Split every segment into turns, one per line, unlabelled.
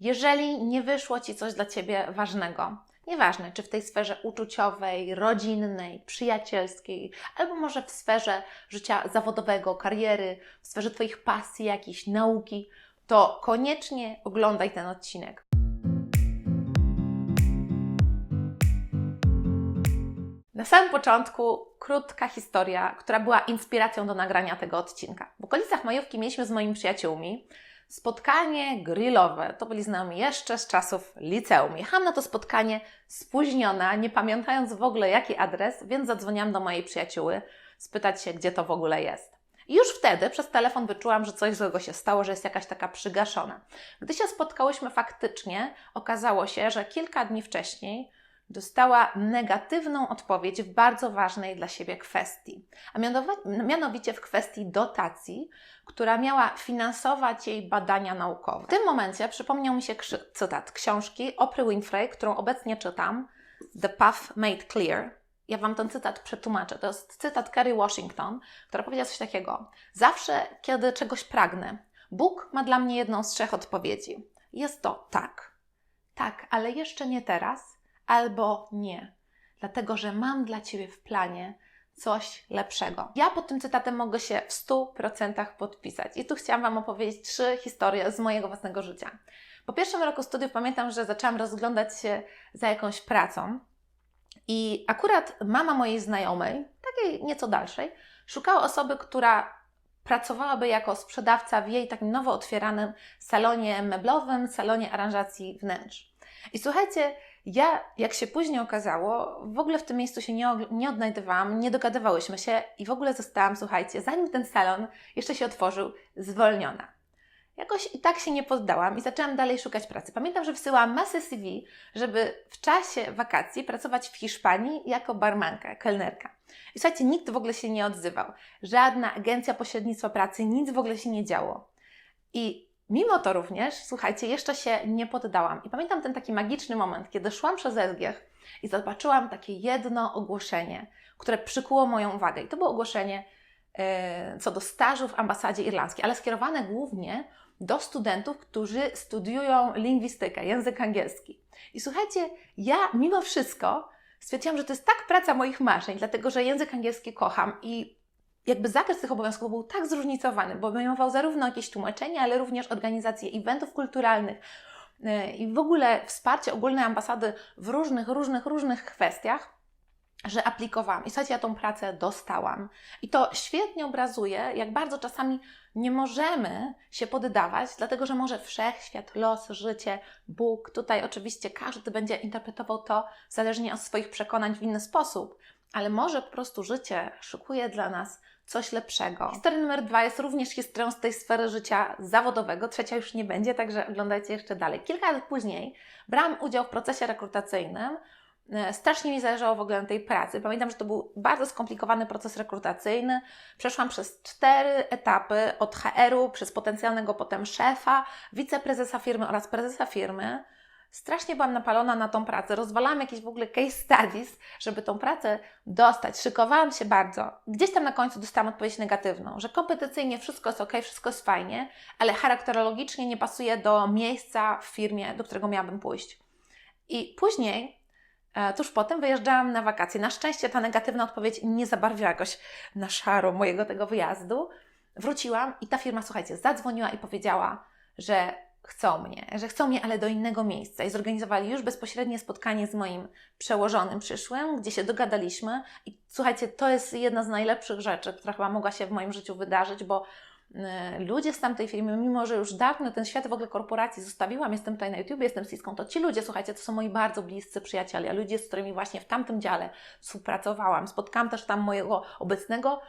Jeżeli nie wyszło Ci coś dla Ciebie ważnego, nieważne czy w tej sferze uczuciowej, rodzinnej, przyjacielskiej, albo może w sferze życia zawodowego, kariery, w sferze Twoich pasji, jakiejś nauki, to koniecznie oglądaj ten odcinek. Na samym początku krótka historia, która była inspiracją do nagrania tego odcinka. W okolicach majówki mieliśmy z moimi przyjaciółmi spotkanie grillowe. To byli znajomi jeszcze z czasów liceum. Jechałam na to spotkanie spóźniona, nie pamiętając w ogóle jaki adres, więc zadzwoniłam do mojej przyjacióły spytać się, gdzie to w ogóle jest. I już wtedy przez telefon wyczułam, że coś złego się stało, że jest jakaś taka przygaszona. Gdy się spotkałyśmy faktycznie, okazało się, że kilka dni wcześniej dostała negatywną odpowiedź w bardzo ważnej dla siebie kwestii, a mianowicie w kwestii dotacji, która miała finansować jej badania naukowe. W tym momencie przypomniał mi się cytat książki Oprah Winfrey, którą obecnie czytam, The Path Made Clear. Ja Wam ten cytat przetłumaczę. To jest cytat Kerry Washington, która powiedziała coś takiego. Zawsze, kiedy czegoś pragnę, Bóg ma dla mnie jedną z trzech odpowiedzi. Jest to tak, tak, ale jeszcze nie teraz – albo nie, dlatego że mam dla Ciebie w planie coś lepszego. Ja pod tym cytatem mogę się w 100% podpisać. I tu chciałam Wam opowiedzieć trzy historie z mojego własnego życia. Po pierwszym roku studiów pamiętam, że zaczęłam rozglądać się za jakąś pracą. I akurat mama mojej znajomej, takiej nieco dalszej, szukała osoby, która pracowałaby jako sprzedawca w jej takim nowo otwieranym salonie meblowym, salonie aranżacji wnętrz. I słuchajcie, ja, jak się później okazało, w ogóle w tym miejscu się nie, nie odnajdywałam, nie dogadywałyśmy się i w ogóle zostałam, słuchajcie, zanim ten salon jeszcze się otworzył, zwolniona. Jakoś i tak się nie poddałam i zaczęłam dalej szukać pracy. Pamiętam, że wysyłałam masę CV, żeby w czasie wakacji pracować w Hiszpanii jako barmanka, kelnerka. I słuchajcie, nikt w ogóle się nie odzywał. Żadna agencja pośrednictwa pracy, nic w ogóle się nie działo. I Mimo to również, słuchajcie, jeszcze się nie poddałam. I pamiętam ten taki magiczny moment, kiedy szłam przez Ezgiech i zobaczyłam takie jedno ogłoszenie, które przykuło moją uwagę. I to było ogłoszenie yy, co do stażu w ambasadzie irlandzkiej, ale skierowane głównie do studentów, którzy studiują lingwistykę, język angielski. I słuchajcie, ja mimo wszystko stwierdziłam, że to jest tak praca moich marzeń, dlatego że język angielski kocham i jakby zakres tych obowiązków był tak zróżnicowany, bo obejmował zarówno jakieś tłumaczenia, ale również organizację eventów kulturalnych e, i w ogóle wsparcie ogólnej ambasady w różnych, różnych, różnych kwestiach, że aplikowałam. I słuchajcie, ja tą pracę dostałam. I to świetnie obrazuje, jak bardzo czasami nie możemy się poddawać, dlatego że może wszechświat, los, życie, Bóg, tutaj oczywiście każdy będzie interpretował to zależnie od swoich przekonań w inny sposób, ale może po prostu życie szykuje dla nas coś lepszego. Historia numer dwa jest również historią z tej sfery życia zawodowego, trzecia już nie będzie, także oglądajcie jeszcze dalej. Kilka lat później brałam udział w procesie rekrutacyjnym. E, strasznie mi zależało w ogóle na tej pracy. Pamiętam, że to był bardzo skomplikowany proces rekrutacyjny. Przeszłam przez cztery etapy od HR-u, przez potencjalnego potem szefa, wiceprezesa firmy oraz prezesa firmy. Strasznie byłam napalona na tą pracę. Rozwalałam jakieś w ogóle case studies, żeby tą pracę dostać. Szykowałam się bardzo. Gdzieś tam na końcu dostałam odpowiedź negatywną, że kompetencyjnie wszystko jest ok, wszystko jest fajnie, ale charakterologicznie nie pasuje do miejsca w firmie, do którego miałabym pójść. I później, e, tuż potem, wyjeżdżałam na wakacje. Na szczęście ta negatywna odpowiedź nie zabarwiła jakoś na szaro mojego tego wyjazdu. Wróciłam i ta firma, słuchajcie, zadzwoniła i powiedziała, że chcą mnie, że chcą mnie, ale do innego miejsca. I zorganizowali już bezpośrednie spotkanie z moim przełożonym przyszłym, gdzie się dogadaliśmy. I słuchajcie, to jest jedna z najlepszych rzeczy, która chyba mogła się w moim życiu wydarzyć, bo y, ludzie z tamtej firmy, mimo że już dawno ten świat w ogóle korporacji zostawiłam, jestem tutaj na YouTube, jestem ciską, to ci ludzie, słuchajcie, to są moi bardzo bliscy przyjaciele, ludzie, z którymi właśnie w tamtym dziale współpracowałam. Spotkałam też tam mojego obecnego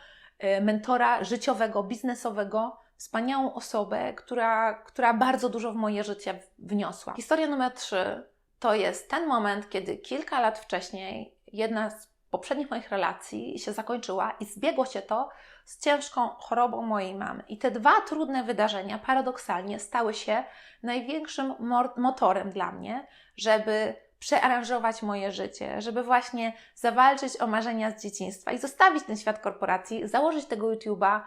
y, mentora życiowego, biznesowego, wspaniałą osobę, która, która bardzo dużo w moje życie wniosła. Historia numer trzy to jest ten moment, kiedy kilka lat wcześniej jedna z poprzednich moich relacji się zakończyła i zbiegło się to z ciężką chorobą mojej mamy. I te dwa trudne wydarzenia paradoksalnie stały się największym motorem dla mnie, żeby przearanżować moje życie, żeby właśnie zawalczyć o marzenia z dzieciństwa i zostawić ten świat korporacji, założyć tego YouTube'a,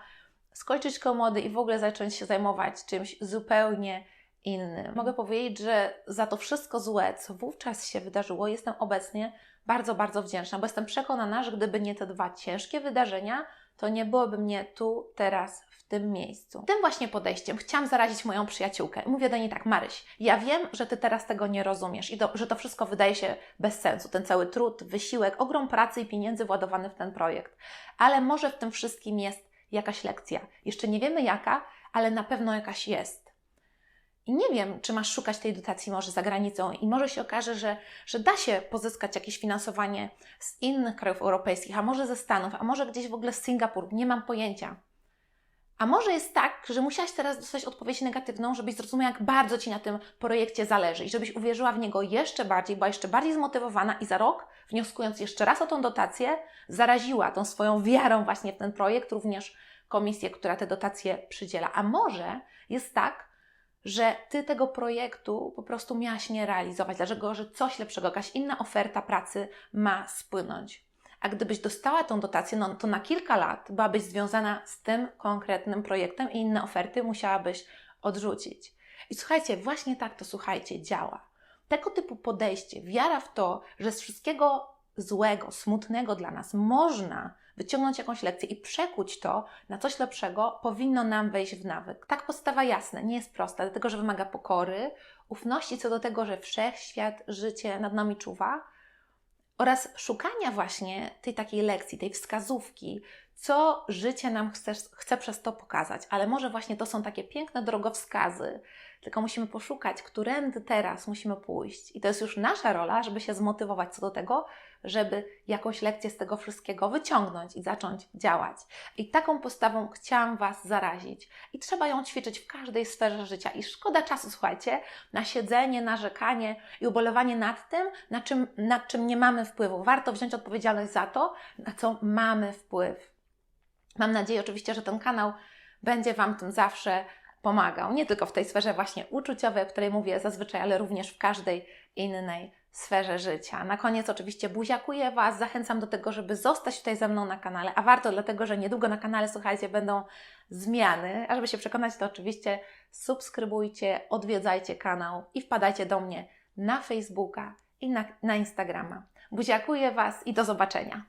skończyć szkołę młody i w ogóle zacząć się zajmować czymś zupełnie innym. Mogę powiedzieć, że za to wszystko złe, co wówczas się wydarzyło, jestem obecnie bardzo, bardzo wdzięczna, bo jestem przekonana, że gdyby nie te dwa ciężkie wydarzenia, to nie byłoby mnie tu, teraz, w tym miejscu. Tym właśnie podejściem chciałam zarazić moją przyjaciółkę. Mówię do niej tak, Maryś, ja wiem, że Ty teraz tego nie rozumiesz i to, że to wszystko wydaje się bez sensu. Ten cały trud, wysiłek, ogrom pracy i pieniędzy władowany w ten projekt. Ale może w tym wszystkim jest jakaś lekcja. Jeszcze nie wiemy jaka, ale na pewno jakaś jest. I nie wiem, czy masz szukać tej dotacji może za granicą i może się okaże, że, że da się pozyskać jakieś finansowanie z innych krajów europejskich, a może ze Stanów, a może gdzieś w ogóle z Singapuru, nie mam pojęcia. A może jest tak, że musiałaś teraz dostać odpowiedź negatywną, żebyś zrozumiała, jak bardzo Ci na tym projekcie zależy i żebyś uwierzyła w niego jeszcze bardziej, była jeszcze bardziej zmotywowana i za rok, wnioskując jeszcze raz o tą dotację, zaraziła tą swoją wiarą właśnie w ten projekt również komisję, która te dotacje przydziela. A może jest tak, że Ty tego projektu po prostu miałaś nie realizować, dlatego że coś lepszego, jakaś inna oferta pracy ma spłynąć. A gdybyś dostała tą dotację, no to na kilka lat byłabyś związana z tym konkretnym projektem i inne oferty musiałabyś odrzucić. I słuchajcie, właśnie tak to słuchajcie, działa. Tego typu podejście, wiara w to, że z wszystkiego złego, smutnego dla nas można wyciągnąć jakąś lekcję i przekuć to na coś lepszego, powinno nam wejść w nawyk. Tak postawa jasna, nie jest prosta, dlatego że wymaga pokory, ufności co do tego, że wszechświat, życie nad nami czuwa oraz szukania właśnie tej takiej lekcji, tej wskazówki, co życie nam chce, chce przez to pokazać. Ale może właśnie to są takie piękne drogowskazy, tylko musimy poszukać, którędy teraz musimy pójść. I to jest już nasza rola, żeby się zmotywować co do tego, żeby jakąś lekcję z tego wszystkiego wyciągnąć i zacząć działać. I taką postawą chciałam Was zarazić. I trzeba ją ćwiczyć w każdej sferze życia. I szkoda czasu, słuchajcie, na siedzenie, narzekanie i ubolewanie nad tym, nad czym, nad czym nie mamy wpływu. Warto wziąć odpowiedzialność za to, na co mamy wpływ. Mam nadzieję oczywiście, że ten kanał będzie Wam tym zawsze pomagał. Nie tylko w tej sferze właśnie uczuciowej, o której mówię zazwyczaj, ale również w każdej innej sferze życia. Na koniec oczywiście buziakuję Was, zachęcam do tego, żeby zostać tutaj ze mną na kanale, a warto dlatego, że niedługo na kanale, słuchajcie, będą zmiany, a żeby się przekonać, to oczywiście subskrybujcie, odwiedzajcie kanał i wpadajcie do mnie na Facebooka i na, na Instagrama. Buziakuję Was i do zobaczenia.